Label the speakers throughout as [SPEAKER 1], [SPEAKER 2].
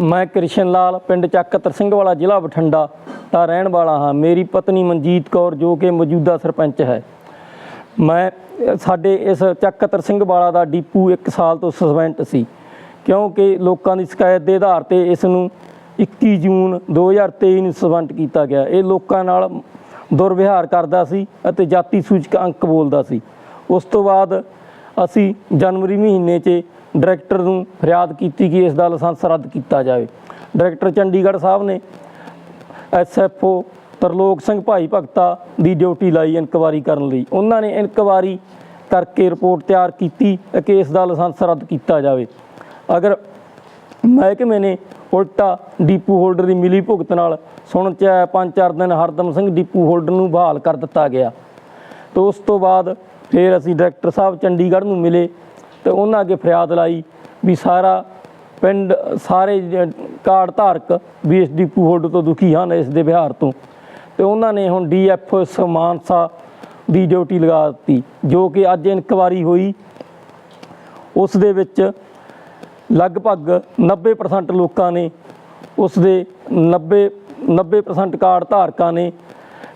[SPEAKER 1] ਮੈਂ ਕ੍ਰਿਸ਼ਨ ਲਾਲ ਪਿੰਡ ਚੱਕ ਤਰਸਿੰਘ ਵਾਲਾ ਜ਼ਿਲ੍ਹਾ ਬਠਿੰਡਾ ਦਾ ਰਹਿਣ ਵਾਲਾ ਹਾਂ ਮੇਰੀ ਪਤਨੀ ਮਨਜੀਤ ਕੌਰ ਜੋ ਕਿ ਮੌਜੂਦਾ ਸਰਪੰਚ ਹੈ ਮੈਂ ਸਾਡੇ ਇਸ ਚੱਕ ਤਰਸਿੰਘ ਵਾਲਾ ਦਾ ਡੀਪੂ 1 ਸਾਲ ਤੋਂ ਸਸਪੈਂਟ ਸੀ ਕਿਉਂਕਿ ਲੋਕਾਂ ਦੀ ਸ਼ਿਕਾਇਤ ਦੇ ਆਧਾਰ ਤੇ ਇਸ ਨੂੰ 21 ਜੂਨ 2023 ਨੂੰ ਸਸਪੈਂਡ ਕੀਤਾ ਗਿਆ ਇਹ ਲੋਕਾਂ ਨਾਲ ਦੁਰਵਿਹਾਰ ਕਰਦਾ ਸੀ ਅਤੇ ਜਾਤੀ ਸੂਚਕ ਅੰਕ ਬੋਲਦਾ ਸੀ। ਉਸ ਤੋਂ ਬਾਅਦ ਅਸੀਂ ਜਨਵਰੀ ਮਹੀਨੇ 'ਚ ਡਾਇਰੈਕਟਰ ਨੂੰ ਫਰਿਆਦ ਕੀਤੀ ਕਿ ਇਸ ਦਾ ਲਾਇਸੈਂਸ ਰੱਦ ਕੀਤਾ ਜਾਵੇ। ਡਾਇਰੈਕਟਰ ਚੰਡੀਗੜ੍ਹ ਸਾਹਿਬ ਨੇ ਐਸਐਫਓ ਤਰਲੋਕ ਸਿੰਘ ਭਾਈ ਭਗਤਾ ਦੀ ਡਿਊਟੀ ਲਾਈ ਇਨਕੁਆਰੀ ਕਰਨ ਲਈ। ਉਹਨਾਂ ਨੇ ਇਨਕੁਆਰੀ ਕਰਕੇ ਰਿਪੋਰਟ ਤਿਆਰ ਕੀਤੀ ਕਿ ਇਸ ਦਾ ਲਾਇਸੈਂਸ ਰੱਦ ਕੀਤਾ ਜਾਵੇ। ਅਗਰ ਮਹਿਕਮੇ ਨੇ ਉਲਟਾ ਡੀਪੂ ਹੋਲਡਰ ਦੀ ਮਿਲੀ ਭੁਗਤ ਨਾਲ ਸੁਣ ਚ ਆਇਆ ਪੰਜ ਚਾਰ ਦਿਨ ਹਰਦਮ ਸਿੰਘ ਡੀਪੂ ਹੋਲਡਰ ਨੂੰ ਬਹਾਲ ਕਰ ਦਿੱਤਾ ਗਿਆ। ਤੇ ਉਸ ਤੋਂ ਬਾਅਦ ਫਿਰ ਅਸੀਂ ਡਾਇਰੈਕਟਰ ਸਾਹਿਬ ਚੰਡੀਗੜ੍ਹ ਨੂੰ ਮਿਲੇ ਤੇ ਉਹਨਾਂ ਅੱਗੇ ਫਰਿਆਦ ਲਾਈ ਵੀ ਸਾਰਾ ਪਿੰਡ, ਸਾਰੇ ਕਾਰਡ ਧਾਰਕ ਵੀ ਇਸ ਡੀਪੂ ਹੋਲਡਰ ਤੋਂ ਦੁਖੀ ਹਨ ਇਸ ਦੇ ਵਿਹਾਰ ਤੋਂ। ਤੇ ਉਹਨਾਂ ਨੇ ਹੁਣ ਡੀਐਫ ਮਾਨਸਾ ਦੀ ਡਿਊਟੀ ਲਗਾ ਦਿੱਤੀ, ਜੋ ਕਿ ਅੱਜ ਇਨਕੁਆਰੀ ਹੋਈ। ਉਸ ਦੇ ਵਿੱਚ ਲਗਭਗ 90% ਲੋਕਾਂ ਨੇ ਉਸ ਦੇ 90 90% ਕਾਰਡ ਧਾਰਕਾਂ ਨੇ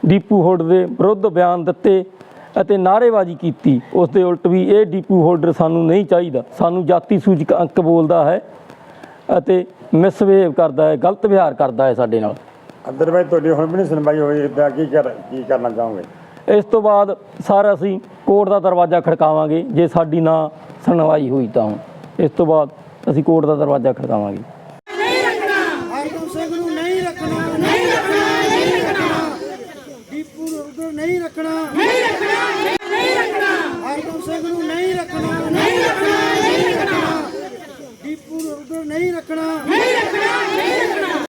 [SPEAKER 1] ਡੀਪੂ ਹੋਲਡਰ ਦੇ ਵਿਰੁੱਧ ਬਿਆਨ ਦਿੱਤੇ ਅਤੇ ਨਾਅਰੇਬਾਜ਼ੀ ਕੀਤੀ। ਉਸ ਦੇ ਉਲਟ ਵੀ ਇਹ ਡੀਪੂ ਹੋਲਡਰ ਸਾਨੂੰ ਨਹੀਂ ਚਾਹੀਦਾ। ਸਾਨੂੰ ਜਾਤੀ ਸੂਚਕ ਅੰਕ ਬੋਲਦਾ ਹੈ ਅਤੇ ਮਿਸਬਿਹੇਵ ਕਰਦਾ ਹੈ ਗਲਤ ਵਿਹਾਰ ਕਰਦਾ ਹੈ ਸਾਡੇ ਨਾਲ।
[SPEAKER 2] ਅਦਰਵਾਈਜ਼ ਤੁਹਾਡੀ ਹੁਣ ਵੀ ਨਹੀਂ ਸੁਣਵਾਈ ਹੋਈ ਇਦਾਂ ਕੀ ਕਰ ਕੀ ਕਰਨਾ ਚਾਹੋਗੇ?
[SPEAKER 1] ਇਸ ਤੋਂ ਬਾਅਦ ਸਰ ਅਸੀਂ ਕੋਰਟ ਦਾ ਦਰਵਾਜ਼ਾ ਖੜਕਾਵਾਂਗੇ ਜੇ ਸਾਡੀ ਨਾ ਸੁਣਵਾਈ ਹੋਈ ਤਾਂ। ਇਸ ਤੋਂ ਬਾਅਦ ਅਸੀਂ ਕੋਰਟ ਦਾ ਦਰਵਾਜ਼ਾ ਖੜਕਾਵਾਂਗੇ।
[SPEAKER 3] ਹਰਦਮ ਸਿੰਘ ਨੂੰ ਨਹੀਂ ਰੱਖਣਾ। ਨਹੀਂ ਰੱਖਣਾ ਨਹੀਂ ਰੱਖਣਾ। ਦੀਪੂ ਨੂੰ ਉਧਰ ਨਹੀਂ ਰੱਖਣਾ। ਨਹੀਂ ਰੱਖਣਾ ਨਹੀਂ ਰੱਖਣਾ। ਹਰਦਮ ਸਿੰਘ ਨੂੰ ਨਹੀਂ ਰੱਖਣਾ। ਨਹੀਂ ਰੱਖਣਾ ਨਹੀਂ ਰੱਖਣਾ। ਦੀਪੂ ਨੂੰ ਉਧਰ ਨਹੀਂ ਰੱਖਣਾ।